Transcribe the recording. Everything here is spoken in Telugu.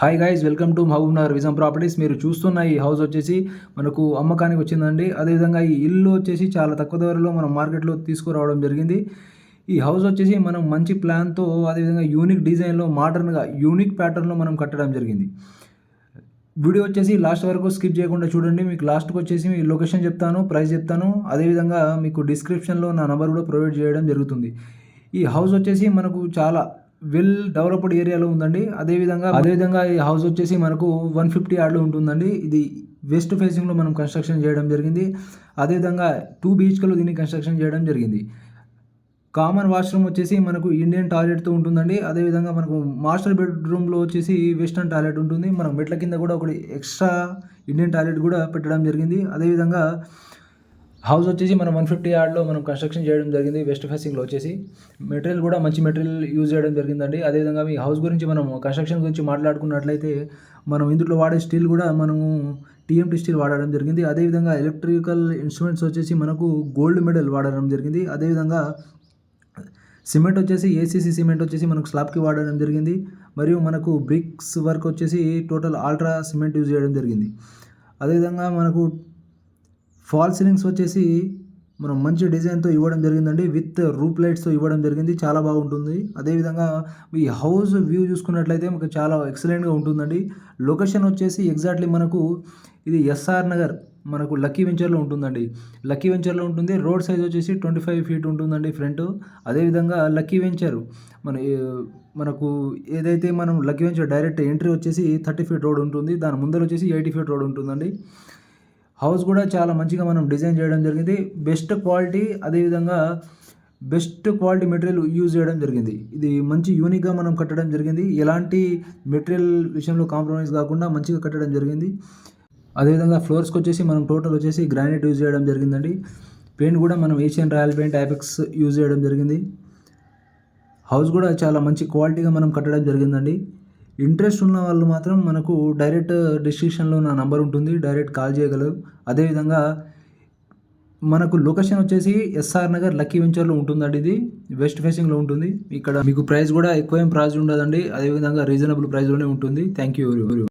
Hi guys welcome to Mahabub Nagar vision properties మీరు చూస్తున్న ఈ హౌస్ వచ్చేసి మనకు అమ్మకానికి వచ్చిందండి. అదేవిధంగా ఈ ఇల్లు వచ్చేసి చాలా తక్కువ ధరలో మనం మార్కెట్లో తీసుకురావడం జరిగింది. ఈ హౌస్ వచ్చేసి మనం మంచి ప్లాన్తో అదేవిధంగా యూనిక్ డిజైన్లో మోడర్న్గా యూనిక్ ప్యాటర్న్లో మనం కట్టడం జరిగింది. వీడియో వచ్చేసి లాస్ట్ వరకు స్కిప్ చేయకుండా చూడండి. మీకు లాస్ట్కి వచ్చేసి మీ లొకేషన్ చెప్తాను ప్రైస్ చెప్తాను. అదేవిధంగా మీకు డిస్క్రిప్షన్లో నా నెంబర్ కూడా ప్రొవైడ్ చేయడం జరుగుతుంది. ఈ హౌస్ వచ్చేసి మనకు చాలా వెల్ డెవలప్డ్ ఏరియాలో ఉందండి. అదేవిధంగా అదేవిధంగా ఈ హౌస్ వచ్చేసి మనకు వన్ ఫిఫ్టీ యార్డ్లో ఉంటుందండి. ఇది వెస్ట్ ఫేసింగ్లో మనం కన్స్ట్రక్షన్ చేయడం జరిగింది. అదేవిధంగా టూ బీచ్కలో దీన్ని కన్స్ట్రక్షన్ చేయడం జరిగింది. కామన్ వాష్రూమ్ వచ్చేసి మనకు ఇండియన్ టాయిలెట్తో ఉంటుందండి. అదేవిధంగా మనకు మాస్టర్ బెడ్రూమ్లో వచ్చేసి వెస్టర్న్ టాయిలెట్ ఉంటుంది. మనం మెట్ల కింద కూడా ఒకటి ఎక్స్ట్రా ఇండియన్ టాయిలెట్ కూడా పెట్టడం జరిగింది. అదేవిధంగా హౌస్ వచ్చేసి మనం వన్ ఫిఫ్టీ యార్డ్లో మనం కన్స్ట్రక్షన్ చేయడం జరిగింది వెస్ట్ ఫేసింగ్లో వచ్చేసి. మెటీరియల్ కూడా మంచి మెటీరియల్ యూజ్ చేయడం జరిగిందండి. అదేవిధంగా మీ హౌస్ గురించి మనం కన్స్ట్రక్షన్ గురించి మాట్లాడుకున్నట్లయితే మనం ఇందులో వాడే స్టీల్ కూడా మనము టీఎంటీ స్టీల్ వాడడం జరిగింది. అదేవిధంగా ఎలక్ట్రికల్ ఇన్స్ట్రుమెంట్స్ వచ్చేసి మనకు గోల్డ్ మెడల్ వాడడం జరిగింది. అదేవిధంగా సిమెంట్ వచ్చేసి ఏసీసీ సిమెంట్ వచ్చేసి మనకు స్లాబ్కి వాడడం జరిగింది. మరియు మనకు బ్రిక్స్ వర్క్ వచ్చేసి టోటల్ ఆల్ట్రా సిమెంట్ యూజ్ చేయడం జరిగింది. అదేవిధంగా మనకు ఫాల్ సీలింగ్స్ వచ్చేసి మనం మంచి డిజైన్తో ఇవ్వడం జరిగిందండి. విత్ రూప్ లైట్స్తో ఇవ్వడం జరిగింది. చాలా బాగుంటుంది. అదేవిధంగా ఈ హౌస్ వ్యూ చూసుకున్నట్లయితే మనకు చాలా ఎక్సలెంట్గా ఉంటుందండి. లొకేషన్ వచ్చేసి ఎగ్జాక్ట్లీ మనకు ఇది ఎస్ఆర్ నగర్ మనకు లక్కీ వెంచర్లో ఉంటుందండి. లక్కీ వెంచర్లో ఉంటుంది. రోడ్ సైజ్ వచ్చేసి ట్వంటీ ఫైవ్ ఫీట్ ఉంటుందండి ఫ్రంట్. అదేవిధంగా లక్కీ వెంచర్ మన మనకు ఏదైతే మనం లక్కీ వెంచర్ డైరెక్ట్ ఎంట్రీ వచ్చేసి థర్టీ ఫీట్ రోడ్ ఉంటుంది. దాని ముందర వచ్చేసి ఎయిటీ ఫీట్ రోడ్ ఉంటుందండి. హౌస్ కూడా చాలా మంచిగా మనం డిజైన్ చేయడం జరిగింది. బెస్ట్ క్వాలిటీ అదేవిధంగా బెస్ట్ క్వాలిటీ మెటీరియల్ యూజ్ చేయడం జరిగింది. ఇది మంచి యూనిక్గా మనం కట్టడం జరిగింది. ఎలాంటి మెటీరియల్ విషయంలో కాంప్రమైజ్ కాకుండా మంచిగా కట్టడం జరిగింది. అదేవిధంగా ఫ్లోర్స్కి వచ్చేసి మనం టోటల్ వచ్చేసి గ్రానైట్ యూజ్ చేయడం జరిగిందండి. పెయింట్ కూడా మనం Asian royal paint Apex use చేయడం జరిగింది. హౌస్ కూడా చాలా మంచి క్వాలిటీగా మనం కట్టడం జరిగిందండి. ఇంట్రెస్ట్ ఉన్న వాళ్ళు మాత్రం మనకు డైరెక్ట్ డిస్క్రిప్షన్లో నా నంబర్ ఉంటుంది డైరెక్ట్ కాల్ చేయగలరు. అదేవిధంగా మనకు లొకేషన్ వచ్చేసి ఎస్ఆర్ నగర్ లక్కీ వెంచర్లో ఉంటుందండి ఇది. వెస్ట్ ఫేసింగ్లో ఉంటుంది. ఇక్కడ మీకు ప్రైస్ కూడా ఎక్కువ ఏం ప్రైస్ ఉండదండి. అదేవిధంగా రీజనబుల్ ప్రైస్లోనే ఉంటుంది. Thank you